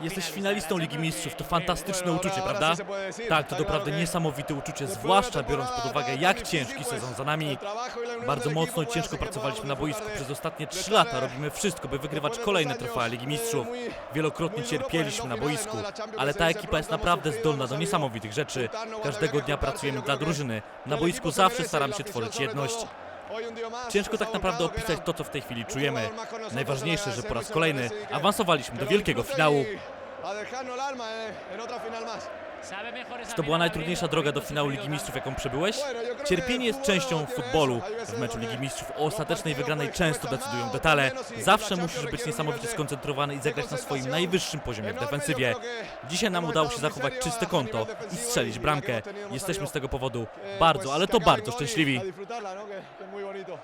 Jesteś finalistą Ligi Mistrzów, to fantastyczne uczucie, prawda? Tak, to doprawdy niesamowite uczucie, zwłaszcza biorąc pod uwagę, jak ciężki sezon za nami. Bardzo mocno i ciężko pracowaliśmy na boisku przez ostatnie 3 lata. Robimy wszystko, by wygrywać kolejne trofea Ligi Mistrzów. Wielokrotnie cierpieliśmy na boisku, ale ta ekipa jest naprawdę zdolna do niesamowitych rzeczy. Każdego dnia pracujemy dla drużyny. Na boisku zawsze staramy się tworzyć jedność. Ciężko tak naprawdę opisać to, co w tej chwili czujemy. Najważniejsze, że po raz kolejny awansowaliśmy do wielkiego finału. Czy to była najtrudniejsza droga do finału Ligi Mistrzów, jaką przebyłeś? Cierpienie jest częścią futbolu. W meczu Ligi Mistrzów o ostatecznej wygranej często decydują detale. Zawsze musisz być niesamowicie skoncentrowany i zagrać na swoim najwyższym poziomie w defensywie. Dzisiaj nam udało się zachować czyste konto i strzelić bramkę. Jesteśmy z tego powodu bardzo, ale to bardzo szczęśliwi. 올리도